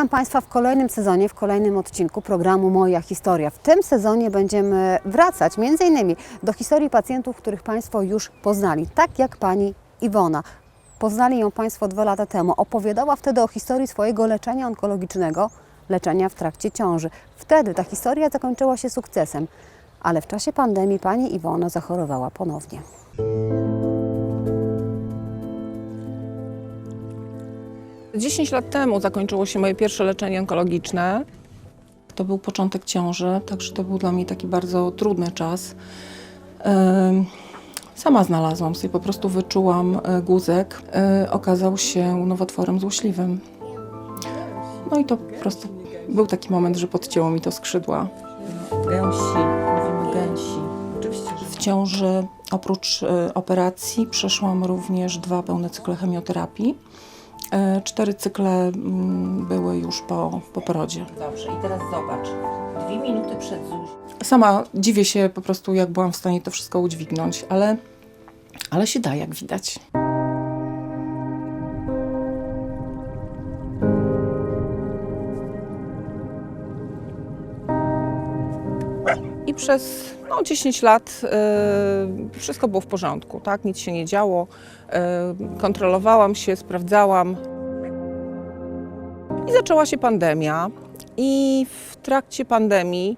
Witam Państwa w kolejnym sezonie, w kolejnym odcinku programu Moja Historia. W tym sezonie będziemy wracać m.in. do historii pacjentów, których Państwo już poznali, tak jak Pani Iwona. Poznali ją Państwo dwa lata temu. Opowiadała wtedy o historii swojego leczenia onkologicznego, leczenia w trakcie ciąży. Wtedy ta historia zakończyła się sukcesem, ale w czasie pandemii Pani Iwona zachorowała ponownie. Dziesięć lat temu zakończyło się moje pierwsze leczenie onkologiczne. To był początek ciąży, także to był dla mnie taki bardzo trudny czas. Sama znalazłam sobie, po prostu wyczułam e, guzek. E, Okazał się nowotworem złośliwym. No i to po prostu był taki moment, że podcięło mi to skrzydła. Gęsi, mówimy gęsi. W ciąży oprócz e, operacji przeszłam również dwa pełne cykle chemioterapii. E, Cztery cykle mm, były już po, po porodzie. dobrze. I teraz zobacz. Dwie minuty przed Zuzią. Sama dziwię się po prostu, jak byłam w stanie to wszystko udźwignąć, ale, ale się da, jak widać. I przez no, 10 lat y, wszystko było w porządku, tak? Nic się nie działo. Y, kontrolowałam się, sprawdzałam. I zaczęła się pandemia. I w trakcie pandemii,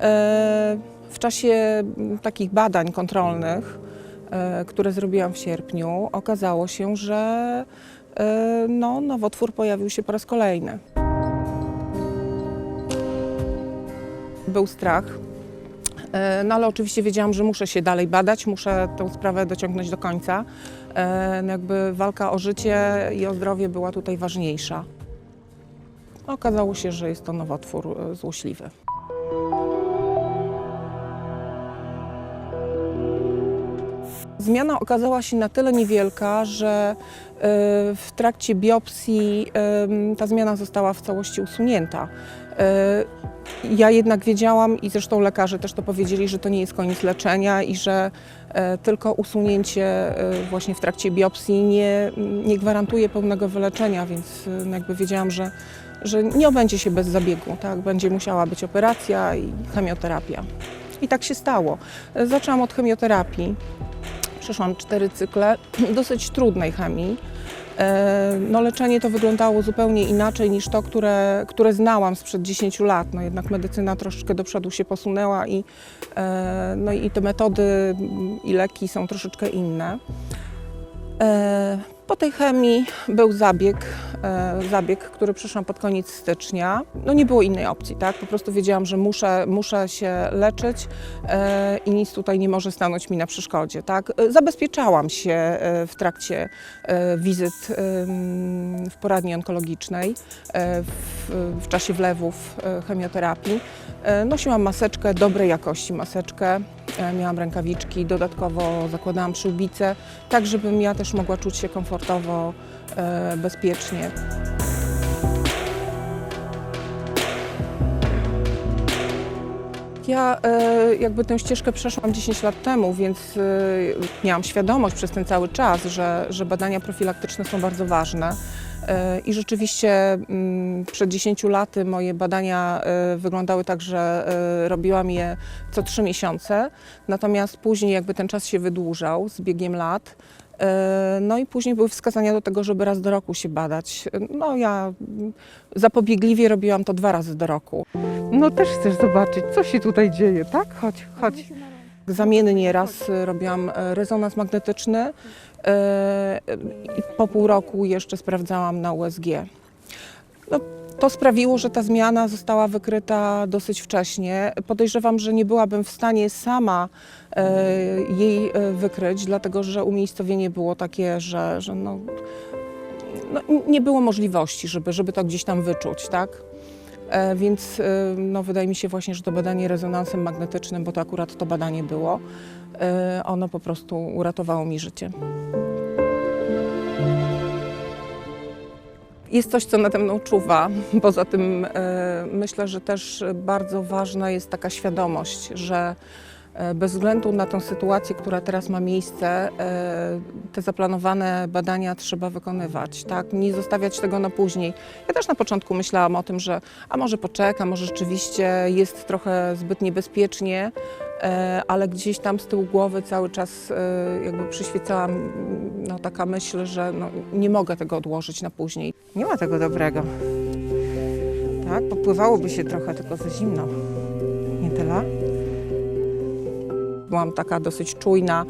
e, w czasie takich badań kontrolnych, które zrobiłam w sierpniu, okazało się, że no, nowotwór pojawił się po raz kolejny. Był strach. E, No ale oczywiście wiedziałam, że muszę się dalej badać, muszę tę sprawę dociągnąć do końca. E, no Jakby walka o życie i o zdrowie była tutaj ważniejsza. Okazało się, że jest to nowotwór e, złośliwy. Zmiana okazała się na tyle niewielka, że e, w trakcie biopsji ta zmiana została w całości usunięta. E, Ja jednak wiedziałam i zresztą lekarze też to powiedzieli, że to nie jest koniec leczenia i że e, tylko usunięcie właśnie w trakcie biopsji nie, nie gwarantuje pełnego wyleczenia, więc no jakby wiedziałam, że, że nie obędzie się bez zabiegu, tak? będzie musiała być operacja i chemioterapia. I tak się stało. Zaczęłam od chemioterapii. Przeszłam cztery cykle dosyć trudnej chemii. E, No, leczenie to wyglądało zupełnie inaczej niż to, które, które znałam sprzed 10 lat. No, jednak medycyna troszeczkę do przodu się posunęła i, e, no, i te metody i leki są troszeczkę inne. E, Po tej chemii był zabieg, e, zabieg, który przyszłam pod koniec stycznia. No nie było innej opcji, tak? Po prostu wiedziałam, że muszę, muszę się leczyć e, i nic tutaj nie może stanąć mi na przeszkodzie, tak? Zabezpieczałam się w trakcie wizyt w poradni onkologicznej, w, w czasie wlewów chemioterapii. Nosiłam maseczkę, dobrej jakości maseczkę, miałam rękawiczki, dodatkowo zakładałam przyłbicę, tak żebym ja też mogła czuć się komfortowo, e, bezpiecznie. Ja e, jakby tę ścieżkę przeszłam 10 lat temu, więc e, miałam świadomość przez ten cały czas, że, że badania profilaktyczne są bardzo ważne. E, I rzeczywiście mm, przed 10 laty moje badania e, wyglądały tak, że e, robiłam je co 3 miesiące, natomiast później jakby ten czas się wydłużał z biegiem lat. No i później były wskazania do tego, żeby raz do roku się badać. No ja mm, zapobiegliwie robiłam to dwa razy do roku. No też chcesz zobaczyć, co się tutaj dzieje, tak? Chodź, chodź. Zamiennie raz robiłam rezonans magnetyczny po pół roku jeszcze sprawdzałam na USG. No, to sprawiło, że ta zmiana została wykryta dosyć wcześnie. Podejrzewam, że nie byłabym w stanie sama e, jej e, wykryć, dlatego że umiejscowienie było takie, że, że no, no, nie było możliwości, żeby, żeby to gdzieś tam wyczuć, tak? E, Więc e, no, wydaje mi się właśnie, że to badanie rezonansem magnetycznym, bo to akurat to badanie było, e, ono po prostu uratowało mi życie. Jest coś, co nade mną czuwa. Poza tym myślę, że też bardzo ważna jest taka świadomość, że Bez względu na tę sytuację, która teraz ma miejsce, e, te zaplanowane badania trzeba wykonywać, tak? Nie zostawiać tego na później. Ja też na początku myślałam o tym, że a może poczekam, może rzeczywiście jest trochę zbyt niebezpiecznie, e, ale gdzieś tam z tyłu głowy cały czas e, jakby przyświecała no, taka myśl, że no, nie mogę tego odłożyć na później. Nie ma tego dobrego. Tak, popływałoby się trochę, tylko za zimno. Nie tyle? Byłam taka dosyć czujna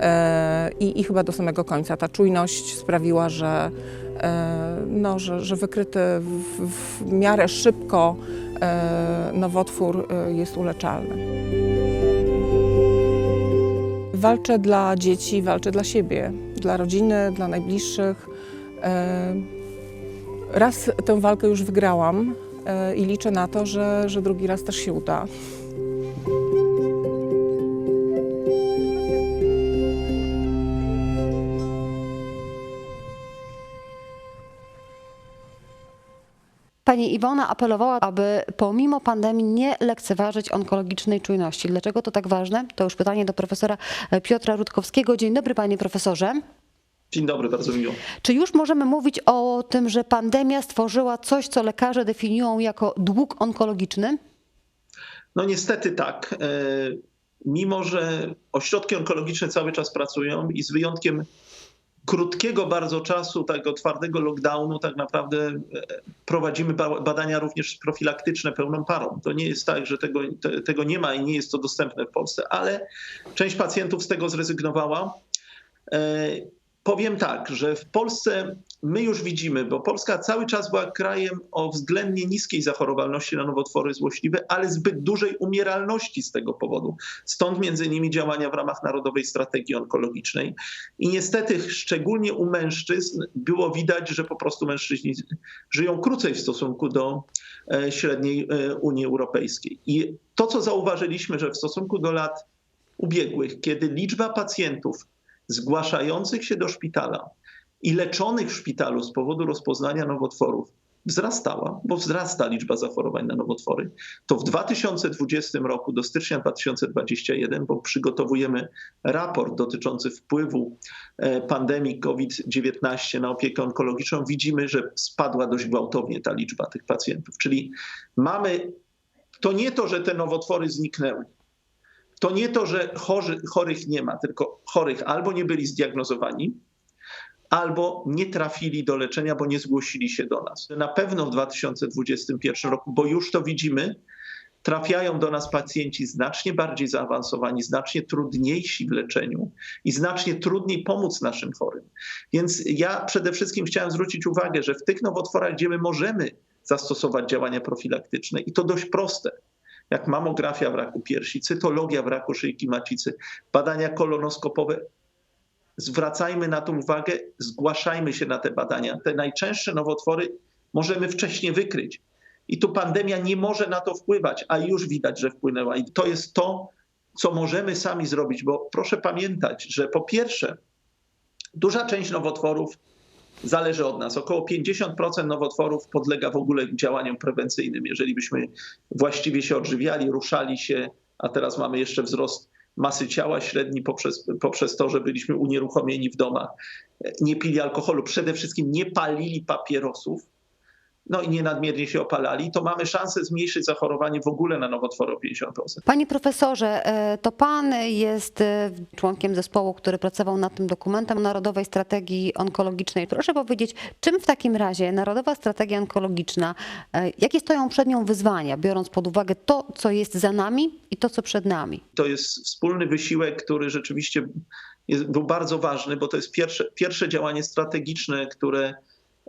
e, i, i chyba do samego końca. Ta czujność sprawiła, że, e, no, że, że wykryty w, w miarę szybko e, nowotwór jest uleczalny. Walczę dla dzieci, walczę dla siebie, dla rodziny, dla najbliższych. Raz tę walkę już wygrałam i liczę na to, że, że drugi raz też się uda. Pani Iwona apelowała, aby pomimo pandemii nie lekceważyć onkologicznej czujności. Dlaczego to tak ważne? To już pytanie do profesora Piotra Rutkowskiego. Dzień dobry, panie profesorze. Dzień dobry, bardzo miło. Czy już możemy mówić o tym, że pandemia stworzyła coś, co lekarze definiują jako dług onkologiczny? No niestety tak. E, Mimo, że ośrodki onkologiczne cały czas pracują i z wyjątkiem krótkiego bardzo czasu, tego twardego lockdownu, tak naprawdę e, prowadzimy ba- badania również profilaktyczne pełną parą. To nie jest tak, że tego, te, tego nie ma i nie jest to dostępne w Polsce, ale część pacjentów z tego zrezygnowała. Powiem tak, że w Polsce my już widzimy, bo Polska cały czas była krajem o względnie niskiej zachorowalności na nowotwory złośliwe, ale zbyt dużej umieralności z tego powodu. Stąd między innymi działania w ramach Narodowej Strategii Onkologicznej. I niestety szczególnie u mężczyzn było widać, że po prostu mężczyźni żyją krócej w stosunku do e, średniej e, Unii Europejskiej. I to, co zauważyliśmy, że w stosunku do lat ubiegłych, kiedy liczba pacjentów zgłaszających się do szpitala i leczonych w szpitalu z powodu rozpoznania nowotworów wzrastała, bo wzrasta liczba zachorowań na nowotwory, to w 2020 roku do stycznia 2021, bo przygotowujemy raport dotyczący wpływu e, pandemii COVID-19 na opiekę onkologiczną, widzimy, że spadła dość gwałtownie ta liczba tych pacjentów. Czyli mamy, to nie to, że te nowotwory zniknęły, to nie to, że chorzy, chorych nie ma, tylko chorych albo nie byli zdiagnozowani, albo nie trafili do leczenia, bo nie zgłosili się do nas. Na pewno w 2021 roku, bo już to widzimy, trafiają do nas pacjenci znacznie bardziej zaawansowani, znacznie trudniejsi w leczeniu i znacznie trudniej pomóc naszym chorym. Więc ja przede wszystkim chciałem zwrócić uwagę, że w tych nowotworach, gdzie my możemy zastosować działania profilaktyczne i to dość proste, jak mamografia w raku piersi, cytologia w raku szyjki macicy, badania kolonoskopowe. Zwracajmy na to uwagę, zgłaszajmy się na te badania. Te najczęstsze nowotwory możemy wcześniej wykryć. I tu pandemia nie może na to wpływać, a już widać, że wpłynęła. I to jest to, co możemy sami zrobić, bo proszę pamiętać, że po pierwsze, duża część nowotworów zależy od nas. Około 50% nowotworów podlega w ogóle działaniom prewencyjnym. Jeżeli byśmy właściwie się odżywiali, ruszali się, a teraz mamy jeszcze wzrost masy ciała średni poprzez, poprzez to, że byliśmy unieruchomieni w domach, nie pili alkoholu, przede wszystkim nie palili papierosów, no i nie nadmiernie się opalali, to mamy szansę zmniejszyć zachorowanie w ogóle na nowotwory o 50%. Panie profesorze, e, to pan jest e, członkiem zespołu, który pracował nad tym dokumentem Narodowej Strategii Onkologicznej. Proszę powiedzieć, czym w takim razie Narodowa Strategia Onkologiczna, e, jakie stoją przed nią wyzwania, biorąc pod uwagę to, co jest za nami i to, co przed nami? To jest wspólny wysiłek, który rzeczywiście jest, był bardzo ważny, bo to jest pierwsze, pierwsze działanie strategiczne, które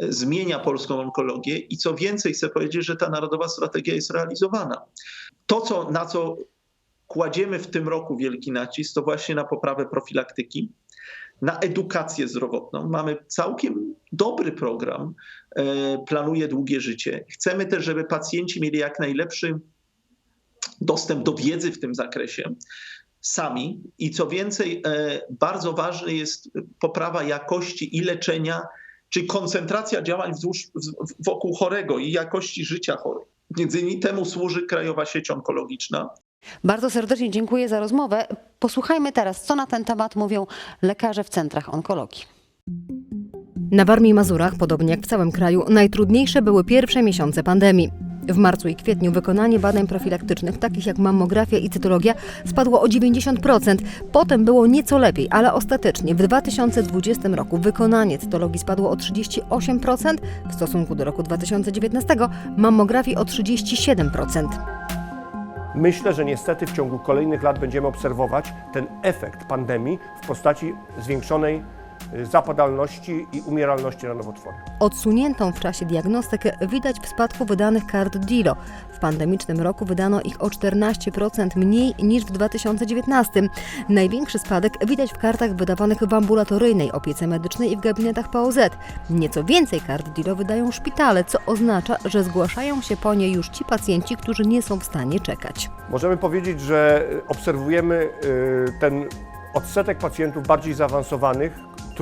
zmienia polską onkologię i co więcej, chcę powiedzieć, że ta narodowa strategia jest realizowana. To, co, na co kładziemy w tym roku wielki nacisk, to właśnie na poprawę profilaktyki, na edukację zdrowotną. Mamy całkiem dobry program, e, planuje długie życie. Chcemy też, żeby pacjenci mieli jak najlepszy dostęp do wiedzy w tym zakresie sami. I co więcej, e, bardzo ważny jest poprawa jakości i leczenia, czyli koncentracja działań wzdłuż, wokół chorego i jakości życia chorych. Między innymi temu służy Krajowa Sieć Onkologiczna. Bardzo serdecznie dziękuję za rozmowę. Posłuchajmy teraz, co na ten temat mówią lekarze w centrach onkologii. Na Warmii i Mazurach, podobnie jak w całym kraju, najtrudniejsze były pierwsze miesiące pandemii. W marcu i kwietniu wykonanie badań profilaktycznych, takich jak mammografia i cytologia, spadło o 90%. Potem było nieco lepiej, ale ostatecznie w 2020 roku wykonanie cytologii spadło o 38% w stosunku do roku 2019, mammografii o 37%. Myślę, że niestety w ciągu kolejnych lat będziemy obserwować ten efekt pandemii w postaci zwiększonej zapadalności i umieralności na nowotwory. Odsuniętą w czasie diagnostykę widać w spadku wydanych kart DILO. W pandemicznym roku wydano ich o 14% mniej niż w 2019. Największy spadek widać w kartach wydawanych w ambulatoryjnej opiece medycznej i w gabinetach POZ. Nieco więcej kart DILO wydają szpitale, co oznacza, że zgłaszają się po nie już ci pacjenci, którzy nie są w stanie czekać. Możemy powiedzieć, że y, obserwujemy y, ten odsetek pacjentów bardziej zaawansowanych,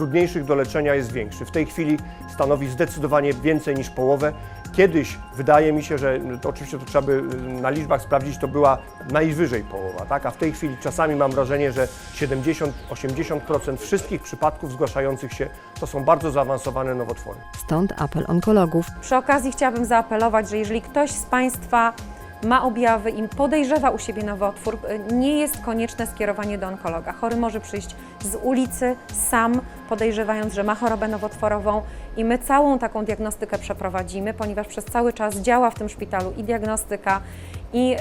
trudniejszych do leczenia jest większy. W tej chwili stanowi zdecydowanie więcej niż połowę. Kiedyś wydaje mi się, że no to oczywiście to trzeba by y, na liczbach sprawdzić, to była najwyżej połowa, tak? a w tej chwili czasami mam wrażenie, że 70-80% wszystkich przypadków zgłaszających się to są bardzo zaawansowane nowotwory. Stąd apel onkologów. Przy okazji chciałabym zaapelować, że jeżeli ktoś z Państwa ma objawy i podejrzewa u siebie nowotwór, y, nie jest konieczne skierowanie do onkologa. Chory może przyjść z ulicy sam, podejrzewając, że ma chorobę nowotworową i my całą taką diagnostykę przeprowadzimy, ponieważ przez cały czas działa w tym szpitalu i diagnostyka, i y,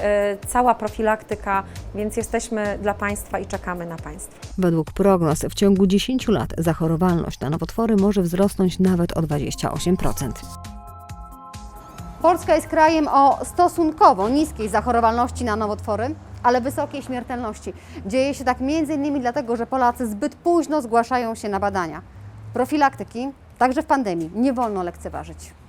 cała profilaktyka, więc jesteśmy dla Państwa i czekamy na Państwa. Według prognoz w ciągu 10 lat zachorowalność na nowotwory może wzrosnąć nawet o 28%. Polska jest krajem o stosunkowo niskiej zachorowalności na nowotwory, ale wysokiej śmiertelności. Dzieje się tak m.in. dlatego, że Polacy zbyt późno zgłaszają się na badania. Profilaktyki, także w pandemii, nie wolno lekceważyć.